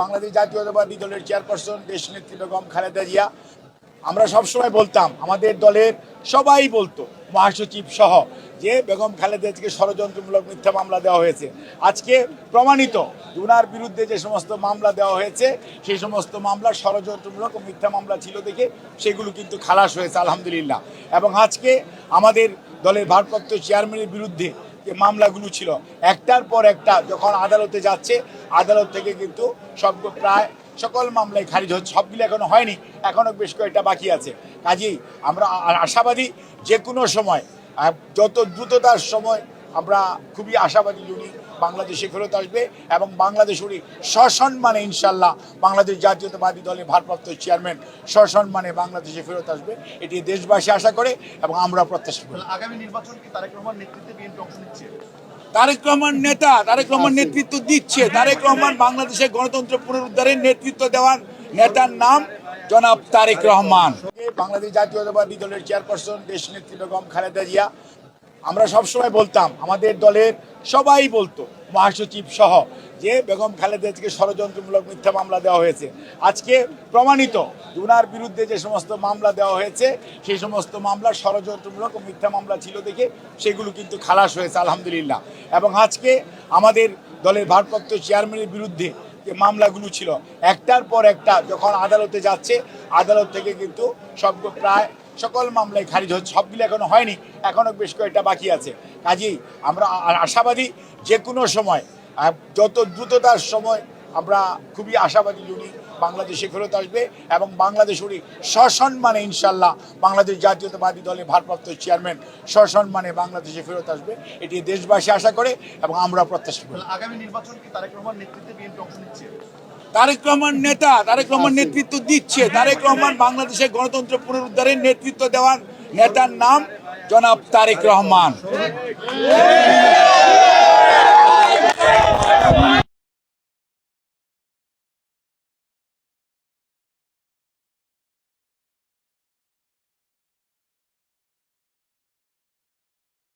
বাংলাদেশ জাতীয়তাবাদী দলের চেয়ারপারসন দেশ নেত্রী বেগম খালেদা জিয়া। আমরা সবসময় বলতাম, আমাদের দলের সবাই বলতো, মহাসচিব সহ, যে বেগম খালেদা থেকে ষড়যন্ত্রমূলক মিথ্যা মামলা দেওয়া হয়েছে। আজকে প্রমাণিত যে ওনার বিরুদ্ধে যে সমস্ত মামলা দেওয়া হয়েছে, সেই সমস্ত মামলা ষড়যন্ত্রমূলক ও মিথ্যা মামলা ছিল দেখে সেগুলো কিন্তু খালাস হয়েছে, আলহামদুলিল্লাহ। এবং আজকে আমাদের দলের ভারপ্রাপ্ত চেয়ারম্যানের বিরুদ্ধে যে মামলাগুলো ছিল। একটার পর একটা যখন আদালতে যাচ্ছে, আদালত থেকে কিন্তু সব প্রায় সকল মামলায় খারিজ হচ্ছে। সবগুলো এখনও হয়নি এখনও বেশ কয়েকটা বাকি আছে। কাজেই আমরা আশাবাদী যে কোনো সময় যত দ্রুততার সময় আমরা খুবই আশাবাদী উনি বাংলাদেশে ফেরত আসবে এবং বাংলাদেশ উনি সসম্মানে ইনশাল্লাহ বাংলাদেশ জাতীয়তাবাদী দলের ভারপ্রাপ্ত চেয়ারম্যান সসম্মানে বাংলাদেশে ফেরত আসবে। এটি দেশবাসী আশা করে এবং আমরা প্রত্যাশা করি। আগামী নির্বাচন কি তারেক রহমান নেতৃত্বে বিএনপি অংশ নিচ্ছে? তারেক রহমান নেতা তারেক রহমান নেতৃত্ব দিচ্ছে। তারেক রহমান বাংলাদেশের গণতন্ত্র পুনরুদ্ধারের নেতৃত্ব দেওয়ার নেতার নাম জনাব তারেক রহমান। বাংলাদেশ জাতীয়তাবাদী দলের চেয়ারপারসন দেশ নেত্রী বেগম খালেদা জিয়া আমরা সবসময় বলতাম, আমাদের দলের সবাই বলতো, মহাসচিব সহ, যে বেগম খালেদা থেকে ষড়যন্ত্রমূলক মিথ্যা মামলা দেওয়া হয়েছে। আজকে প্রমাণিত যে ওনার বিরুদ্ধে যে সমস্ত মামলা দেওয়া হয়েছে, সেই সমস্ত মামলা ষড়যন্ত্রমূলক ও মিথ্যা মামলা ছিল দেখে সেগুলো কিন্তু খালাস হয়েছে, আলহামদুলিল্লাহ। এবং আজকে আমাদের দলের ভারপ্রাপ্ত চেয়ারম্যানের বিরুদ্ধে যে মামলাগুলো ছিল, একটার পর একটা যখন আদালতে যাচ্ছে, আদালত থেকে কিন্তু সব প্রায় সকল মামলায় খারিজ হচ্ছে, সবগুলো এখনও হয়নি এখনও বেশ কয়েকটা বাকি আছে। কাজেই আমরা আশাবাদী যে কোনো সময় যত দ্রুততার সময় আমরা খুবই আশাবাদী উনি বাংলাদেশে ফেরত আসবে এবং বাংলাদেশ উনি সসম্মানে ইনশাল্লাহ বাংলাদেশ জাতীয়তাবাদী দলের ভারপ্রাপ্ত চেয়ারম্যান সসম্মানে বাংলাদেশে ফেরত আসবে। এটি দেশবাসী আশা করে এবং আমরা প্রত্যাশা করি। আগামী নির্বাচন কি তারেক রহমান নেতৃত্বে বিএনপি অংশ নিচ্ছে? তারেক রহমান নেতা তারেক রহমান নেতৃত্ব দিচ্ছে। তারেক রহমান বাংলাদেশের গণতন্ত্র পুনরুদ্ধারের নেতৃত্ব দেওয়ার নেতার নাম জনাব তারেক রহমান।